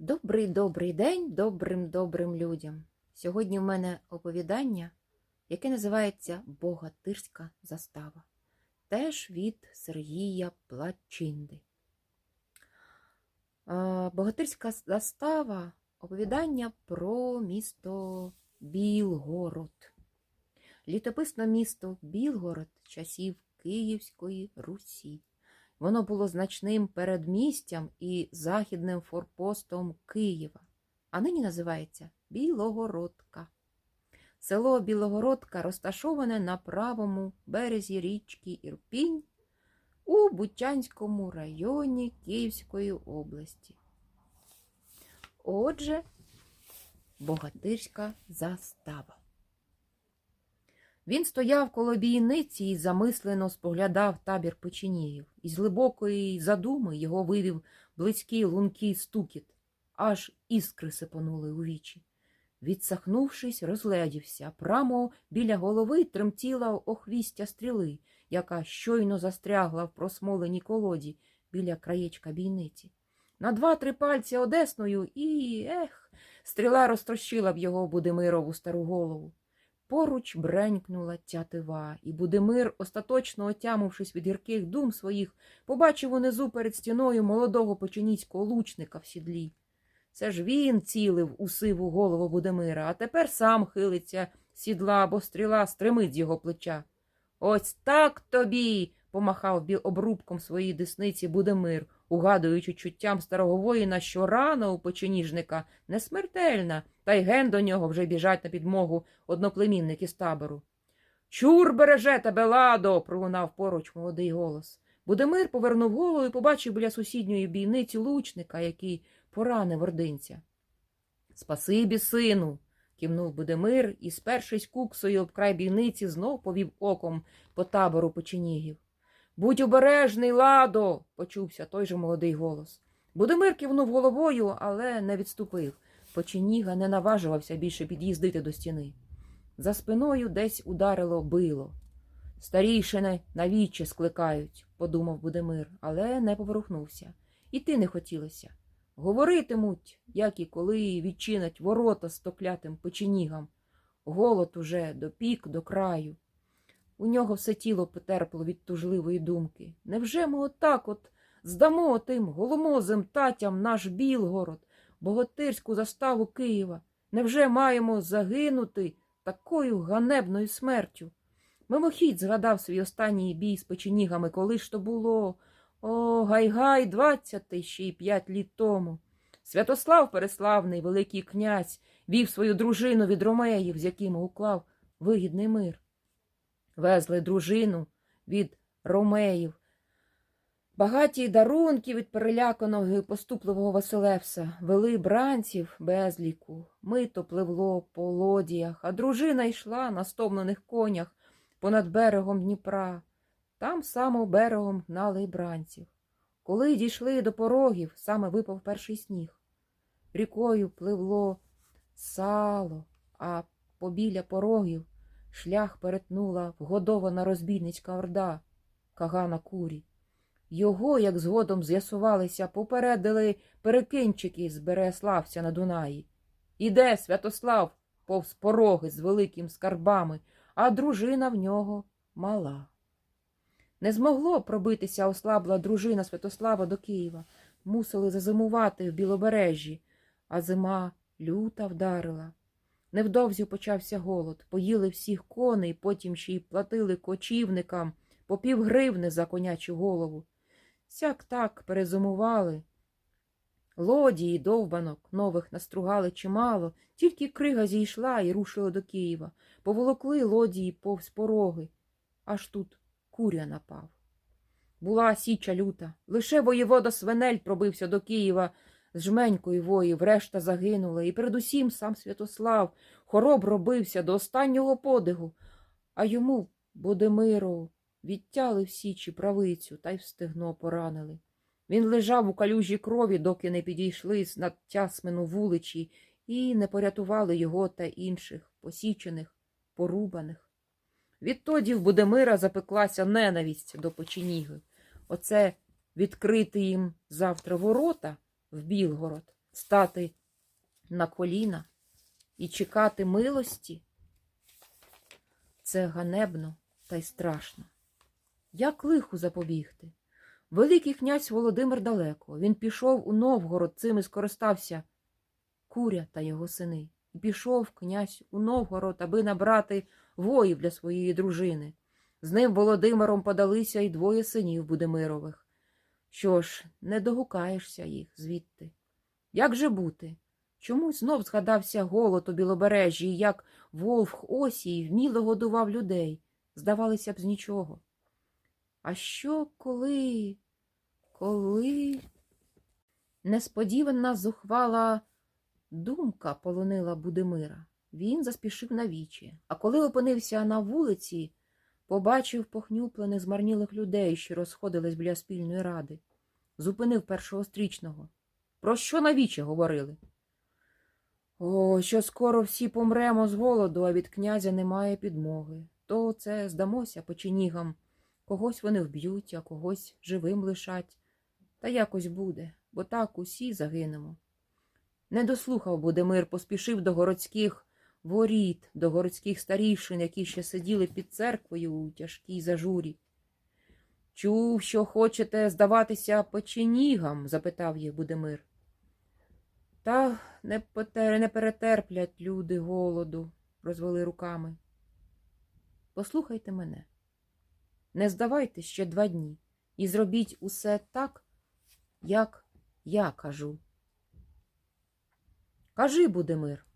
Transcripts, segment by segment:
Добрий добрий день добрим добрим людям. Сьогодні в мене оповідання, яке називається Богатирська застава, теж від Сергія Плачинди. Богатирська застава оповідання про місто Білгород. Літописне місто Білгород часів Київської Русі. Воно було значним передмістям і західним форпостом Києва, а нині називається Білогородка. Село Білогородка розташоване на правому березі річки Ірпінь у Бучанському районі Київської області. Отже, богатирська застава. Він стояв коло бійниці і замислено споглядав табір печеніїв. Із глибокої задуми його вивів близький лункий стукіт, аж іскри сипонули у вічі. Відсахнувшись, розгледівся. Прямо біля голови тремтіла охвістя стріли, яка щойно застрягла в просмоленій колоді біля краєчка бійниці. На два-три пальці одесною і, ех, стріла розтрощила б його Будимирову стару голову. Поруч бренькнула тятива, і Будимир, остаточно отямившись від гірких дум своїх, побачив унизу перед стіною молодого печеніцького лучника в сідлі. Це ж він цілив у сиву голову Будимира, а тепер сам хилиться сідла, бо стріла стримить з його плеча. Ось так тобі. помахав біл обрубком своєї десниці Будимир, угадуючи чуттям старого воїна, що рана у печеніжника не смертельна, та й ген до нього вже біжать на підмогу одноплемінники з табору. Чур береже тебе, ладо. пролунав поруч молодий голос. Будимир повернув голову і побачив біля сусідньої бійниці лучника, який поранив ординця. Спасибі, сину. кивнув Будимир і, спершись куксою об край бійниці, знов повів оком по табору печенігів. Будь обережний, ладо, почувся той же молодий голос. Будимир кивнув головою, але не відступив. Печеніга не наважувався більше під'їздити до стіни. За спиною десь ударило било. Старійшини навіче скликають, подумав Будимир, але не поворухнувся. Іти не хотілося. Говоритимуть, як і коли відчинять ворота з токлятим печенігам. Голод уже допік до краю. У нього все тіло потерпло від тужливої думки. Невже ми отак от здамо тим голомозим татям наш Білгород, богатирську заставу Києва? Невже маємо загинути такою ганебною смертю? Мимохідь згадав свій останній бій з печенігами, коли ж то було. О, гай-гай, двадцяти ще й п'ять літ тому. Святослав Переславний, Великий князь, вів свою дружину від ромеїв, з якими уклав вигідний мир. Везли дружину від ромеїв. Багаті дарунки від переляканого і поступливого Василевса вели бранців без ліку. Мито пливло по лодіях, а дружина йшла на стомлених конях понад берегом Дніпра. Там само берегом гнали бранців. Коли дійшли до порогів, саме випав перший сніг. Рікою пливло сало, а побіля порогів шлях перетнула вгодована розбійницька орда Кагана Курі. Його, як згодом з'ясувалися, попередили перекинчики з Береславця на Дунаї. Іде Святослав повз пороги з великим скарбами, а дружина в нього мала. Не змогло пробитися ослабла дружина Святослава до Києва. Мусили зазимувати в Білобережжі, а зима люта вдарила. Невдовзі почався голод. Поїли всіх коней, потім ще й платили кочівникам по півгривни за конячу голову. Сяк так перезимували. Лодії, довбанок, нових настругали чимало, тільки крига зійшла і рушили до Києва. Поволокли лодії повз пороги. Аж тут куря напав. Була січа люта. Лише воєвода Свенель пробився до Києва з жменькою воїв, решта загинули, і передусім сам Святослав хоробро бився до останнього подигу, а йому, Бодемиру, відтяли в січі правицю та й встигно поранили. Він лежав у калюжі крові, доки не підійшли з над тясмину вуличі і не порятували його та інших, посічених, порубаних. Відтоді в Будемира запеклася ненависть до печеніги. Оце відкрити їм завтра ворота в Білгород. стати на коліна і чекати милості, це ганебно та й страшно. Як лиху запобігти? Великий князь Володимир далеко. Він пішов у Новгород, цим і скористався куря та його сини. І пішов князь у Новгород, аби набрати воїв для своєї дружини. З ним Володимиром подалися й двоє синів Будимирових. Що ж, не догукаєшся їх звідти. Як же бути? Чомусь знов згадався голод у білобережжі, як Волф Осій вміло годував людей, здавалося б, з нічого. А що коли, коли несподівана зухвала думка полонила Будимира. Він заспішив на вічі, а коли опинився на вулиці, побачив похнюплених змарнілих людей, що розходились біля спільної ради. Зупинив першого стрічного. Про що на вічі говорили? О, що скоро всі помремо з голоду, а від князя немає підмоги. То це здамося печенігам. Когось вони вб'ють, а когось живим лишать. Та якось буде, бо так усі загинемо. Не дослухав Будимир, поспішив до городських воріт, до городських старішин, які ще сиділи під церквою у тяжкій зажурі. Чув, що хочете здаватися печенігам? запитав їх Будимир. Та не, потер... не перетерплять люди голоду, розвели руками. Послухайте мене. Не здавайте ще два дні і зробіть усе так, як я кажу. Кажи, Будимир.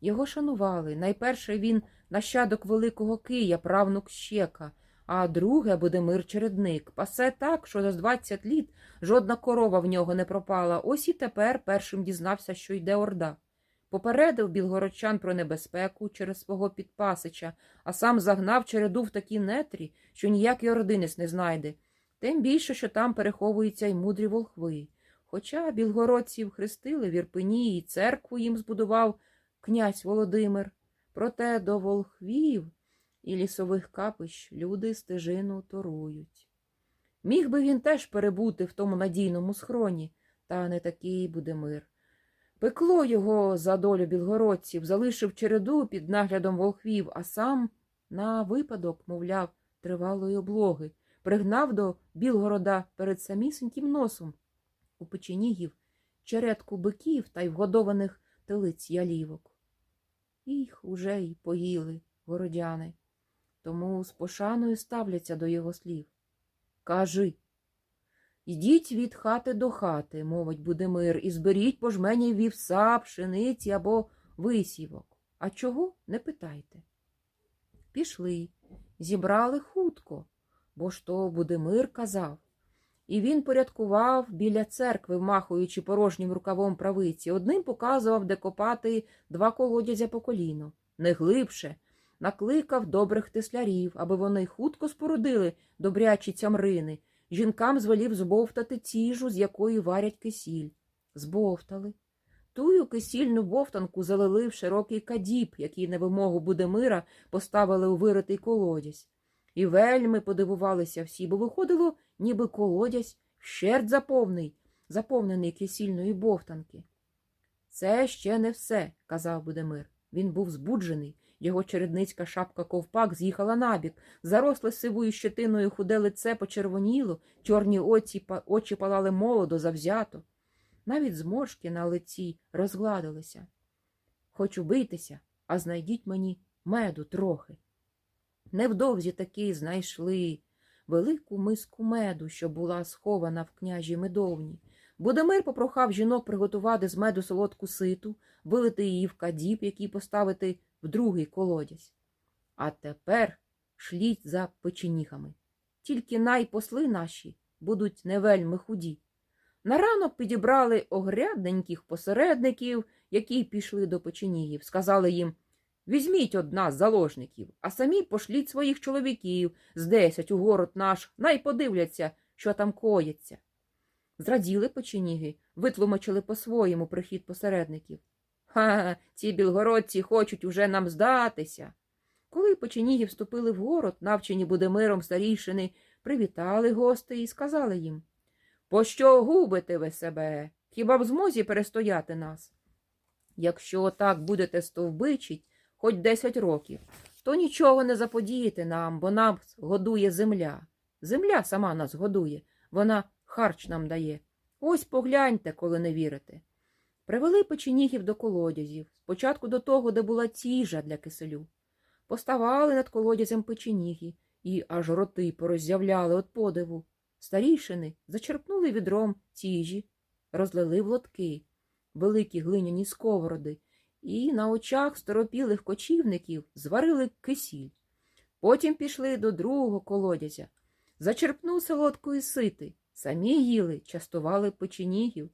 Його шанували. Найперше він нащадок Великого Кия, правнук Щека, а друге Будимир Чередник. Пасе так, що за двадцять літ жодна корова в нього не пропала. Ось і тепер першим дізнався, що йде орда. Попередив білгородчан про небезпеку через свого підпасича, а сам загнав череду в такі нетрі, що ніякий ординець не знайде. Тим більше, що там переховуються й мудрі волхви. Хоча білгородців хрестили в Ірпені і церкву їм збудував князь Володимир. Проте до волхвів і лісових капищ люди стежину торують. Міг би він теж перебути в тому надійному схроні, та не такий буде мир. Пекло його за долю білгородців, залишив череду під наглядом волхвів, а сам на випадок, мовляв, тривалої облоги, пригнав до Білгорода перед самісіньким носом у печенігів чередку биків та й вгодованих телиць ялівок. Їх уже й поїли городяни, тому з пошаною ставляться до його слів. Кажи. Йдіть від хати до хати, мовить Будимир, і зберіть по жмені вівса, пшениці або висівок. А чого не питайте. Пішли, зібрали хутко, бо ж то Будимир казав. І він порядкував біля церкви, вмахуючи порожнім рукавом правиці. Одним показував, де копати два колодязя по коліно, не глибше, накликав добрих теслярів, аби вони хутко спорудили добрячі цямрини. Жінкам звелів збовтати тіжу, з якої варять кисіль. Збовтали. Тую кисільну бовтанку залили в широкий кадіб, який на вимогу Будемира поставили у виритий колодязь. І вельми подивувалися всі, бо виходило, ніби колодязь вщерть заповний, заповнений кисільної бовтанки. Це ще не все, казав Будемир. Він був збуджений. Його чередницька шапка ковпак з'їхала набік, заросле сивою щетиною худе лице почервоніло, чорні очі, очі палали молодо, завзято. Навіть зморшки на лиці розгладилися. Хочу битися, а знайдіть мені меду трохи. Невдовзі таки знайшли велику миску меду, що була схована в княжій медовні. Будомир попрохав жінок приготувати з меду солодку ситу, вилити її в кадіб, який поставити в другий колодязь. А тепер шліть за печеніхами. Тільки найпосли наші будуть не вельми худі. На ранок підібрали огрядненьких посередників, які пішли до печенігів. Сказали їм Візьміть одна з заложників, а самі пошліть своїх чоловіків з десять у город наш, най подивляться, що там коїться. Зраділи печеніги, витлумачили по-своєму прихід посередників. Ха, ці білгородці хочуть уже нам здатися. Коли печеніги вступили в город, навчені Будемиром старішини, привітали гостей і сказали їм Пощо губите ви себе? хіба в змозі перестояти нас? Якщо отак будете стовбичить хоч десять років, то нічого не заподієте нам, бо нас годує земля. Земля сама нас годує, вона харч нам дає. Ось погляньте, коли не вірите. Привели печенігів до колодязів, спочатку до того, де була тіжа для киселю. Поставали над колодязем печеніги і аж роти пороззявляли от подиву. Старішини зачерпнули відром тіжі, розлили в лотки, великі глиняні сковороди, і на очах сторопілих кочівників зварили кисіль. Потім пішли до другого колодязя. Зачерпнув солодкої сити, самі їли, частували печенігів.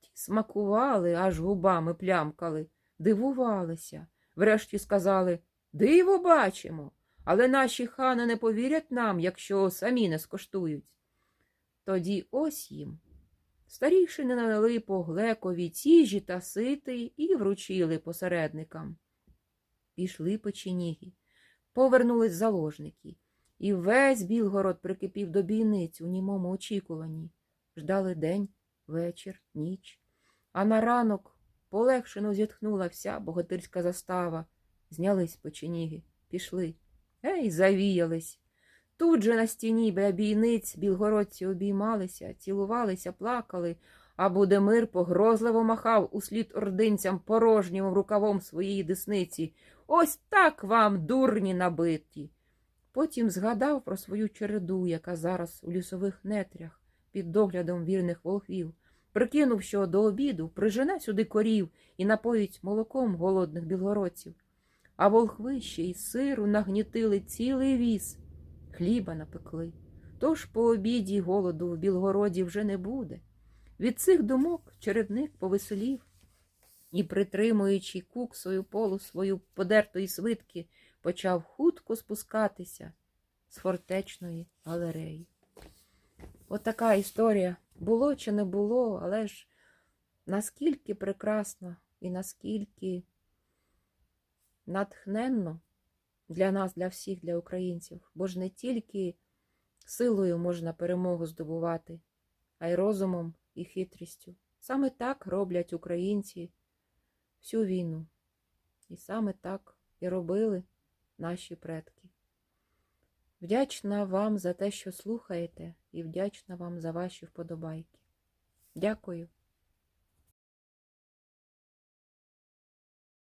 Ті смакували, аж губами плямкали, дивувалися. Врешті сказали Диво бачимо, але наші хани не повірять нам, якщо самі не скоштують. Тоді ось їм. Старішини налили по глекові тіжі та сити і вручили посередникам. Пішли печеніги, повернулись заложники, і весь Білгород прикипів до бійниць у німому очікуванні. Ждали день, вечір, ніч. А на ранок полегшено зітхнула вся богатирська застава. Знялись печеніги, пішли. Ей, завіялись. Тут же на стіні біля бійниць білгородці обіймалися, цілувалися, плакали, а Будемир погрозливо махав услід ординцям порожнім рукавом своєї десниці. Ось так вам, дурні набиті. Потім згадав про свою череду, яка зараз у лісових нетрях під доглядом вірних волхвів. Прикинув, що до обіду прижене сюди корів і напоїть молоком голодних білгородців. А волхви ще й сиру нагнітили цілий віз, хліба напекли. Тож по обіді голоду в Білгороді вже не буде. Від цих думок чередник повеселів і, притримуючи куксою полу свою подертої свитки, почав хутко спускатися з фортечної галереї. Отака історія було чи не було, але ж наскільки прекрасно і наскільки натхненно для нас, для всіх, для українців, бо ж не тільки силою можна перемогу здобувати, а й розумом і хитрістю. Саме так роблять українці всю війну. І саме так і робили наші предки. Вдячна вам за те, що слухаєте, і вдячна вам за ваші вподобайки. Дякую.